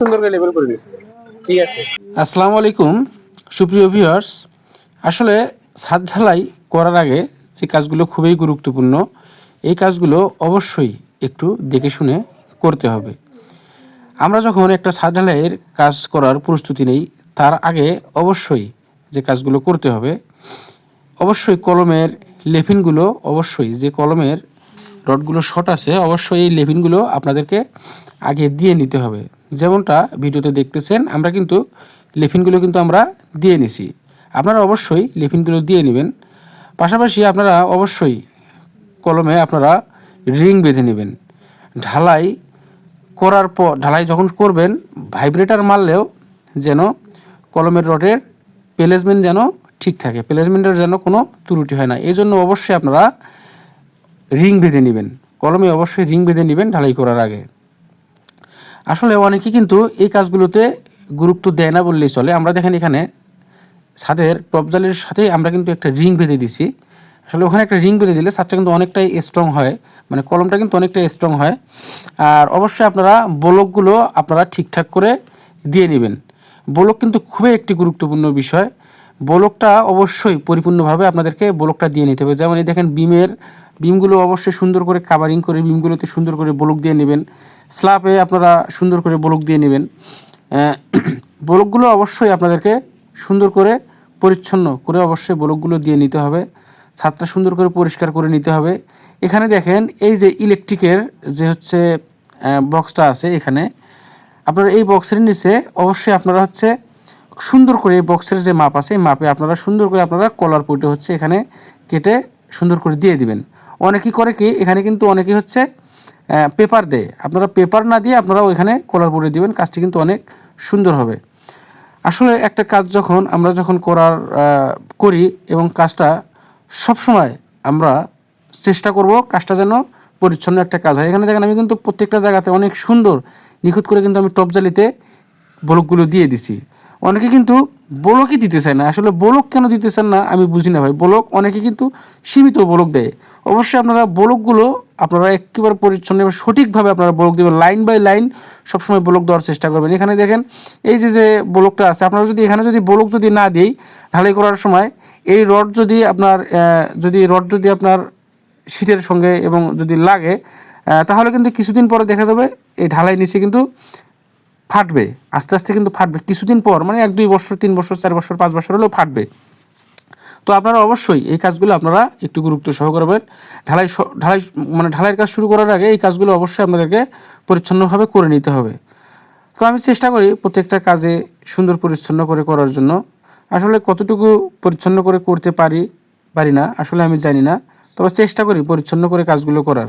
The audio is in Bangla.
সুন্দর করে লেবেল করে ঠিক আছে। আসসালামু আলাইকুম। সুপ্রিয় ভিউয়ার্স আসলে ছাদ ঢালাই করার আগে যে কাজগুলো খুবই গুরুত্বপূর্ণ, এই কাজগুলো অবশ্যই একটু দেখে শুনে করতে হবে। আমরা যখন একটা ছাদ ঢালাইয়ের কাজ করার প্রস্তুতি নেই, তার আগে অবশ্যই যে কাজগুলো করতে হবে, অবশ্যই কলমের লেফিনগুলো, অবশ্যই যে কলমের রডগুলো শর্ট আছে, অবশ্যই এই লেফিনগুলো আপনাদেরকে আগে দিয়ে নিতে হবে। যেমনটা ভিডিওতে দেখতেছেন, আমরা কিন্তু লেফিনগুলো কিন্তু আমরা দিয়ে নিছি। আপনারা অবশ্যই লেফিনগুলো দিয়ে নেবেন। পাশাপাশি আপনারা অবশ্যই কলমে আপনারা রিং বেঁধে নেবেন। ঢালাই করার পর ঢালাই যখন করবেন, ভাইব্রেটার মারলেও যেন কলমের রডের প্লেসমেন্ট যেন ঠিক থাকে, প্লেসমেন্টের যেন কোনো ত্রুটি হয় না। এই জন্য অবশ্যই আপনারা রিং বেঁধে নেবেন। কলমে অবশ্যই রিং বেঁধে নেবেন ঢালাই করার আগে। আসলে অনেকে কিন্তু এই কাজগুলোতে গুরুত্ব দেয় না বললেই চলে। আমরা দেখেন এখানে ছাদের টপজালের সাথে আমরা কিন্তু একটা রিং বেঁধে দিছি। আসলে ওখানে একটা রিং বেঁধে দিলে ছাদটা কিন্তু অনেকটাই স্ট্রং হয়। মানে কলমটা কিন্তু অনেকটাই স্ট্রং হয়। আর অবশ্যই আপনারা ব্লকগুলো আপনারা ঠিকঠাক করে দিয়ে নেবেন। ব্লক কিন্তু খুবই একটি গুরুত্বপূর্ণ বিষয়। ব্লকটা অবশ্যই পরিপূর্ণভাবে আপনাদেরকে ব্লকটা দিয়ে নিতে হবে। যেমন এই দেখেন বিমের বিমগুলো অবশ্যই সুন্দর করে কাভারিং করে বিমগুলোতে সুন্দর করে ব্লক দিয়ে নেবেন। স্ল্যাবে আপনারা সুন্দর করে ব্লক দিয়ে নেবেন। ব্লকগুলো অবশ্যই আপনাদেরকে সুন্দর করে পরিচ্ছন্ন করে অবশ্যই ব্লকগুলো দিয়ে নিতে হবে। ছাদটা সুন্দর করে পরিষ্কার করে নিতে হবে। এখানে দেখেন এই যে ইলেকট্রিকের যে হচ্ছে বক্সটা আছে এখানে, আপনারা এই বক্সের নিচে অবশ্যই আপনারা হচ্ছে সুন্দর করে এই বক্সের যে মাপ আছে, এই মাপে আপনারা সুন্দর করে আপনারা কলার পটে হচ্ছে এখানে কেটে সুন্দর করে দিয়ে দিবেন। অনেকেই করে কি, এখানে কিন্তু অনেকেই হচ্ছে পেপার দেয়। আপনারা পেপার না দিয়ে আপনারা ওইখানে কলার পটে দিবেন, কাজটি কিন্তু অনেক সুন্দর হবে। আসলে একটা কাজ যখন আমরা যখন করার করি এবং কাজটা সবসময় আমরা চেষ্টা করব কাজটা যেন পরিচ্ছন্ন একটা কাজ হয়। এখানে দেখেন আমি কিন্তু প্রত্যেকটা জায়গাতে অনেক সুন্দর, নিখুঁত করে কিন্তু আমি টপজালিতে ব্লকগুলো দিয়ে দিছি। অনেকে কিন্তু ব্লকই দিতে চায় না। আসলে ব্লক কেন দিতে চান না আমি বুঝি না ভাই। ব্লক অনেকে কিন্তু সীমিত ব্লক দেয়। অবশ্যই আপনারা ব্লকগুলো আপনারা একেবারে পরিচ্ছন্ন এবং সঠিকভাবে আপনারা ব্লক দেবেন। লাইন বাই লাইন সবসময় ব্লক দেওয়ার চেষ্টা করবেন। এখানে দেখেন, এই যে যে ব্লকটা আছে, আপনারা যদি এখানে যদি ব্লক যদি না দিই, ঢালাই করার সময় এই রড যদি আপনার যদি রড যদি আপনার শীতের সঙ্গে এবং যদি লাগে তাহলে কিন্তু কিছুদিন পরে দেখা যাবে এই ঢালাই নিচে কিন্তু ফাটবে, আস্তে আস্তে কিন্তু ফাটবে। কিছুদিন পর মানে এক, দুই বছর, তিন বছর, চার বছর, পাঁচ বছর হলেও ফাটবে। তো আপনারা অবশ্যই এই কাজগুলো আপনারা একটু গুরুত্ব সহ করবেন ঢালাই ঢালাই মানে ঢালাইয়ের কাজ শুরু করার আগে এই কাজগুলো অবশ্যই আপনাদেরকে পরিচ্ছন্নভাবে করে নিতে হবে। তো আমি চেষ্টা করি প্রত্যেকটা কাজে সুন্দর পরিচ্ছন্ন করে করার জন্য। আসলে কতটুকু পরিচ্ছন্ন করে করতে পারি পারি না, আসলে আমি জানি না। তবে চেষ্টা করি পরিচ্ছন্ন করে কাজগুলো করার।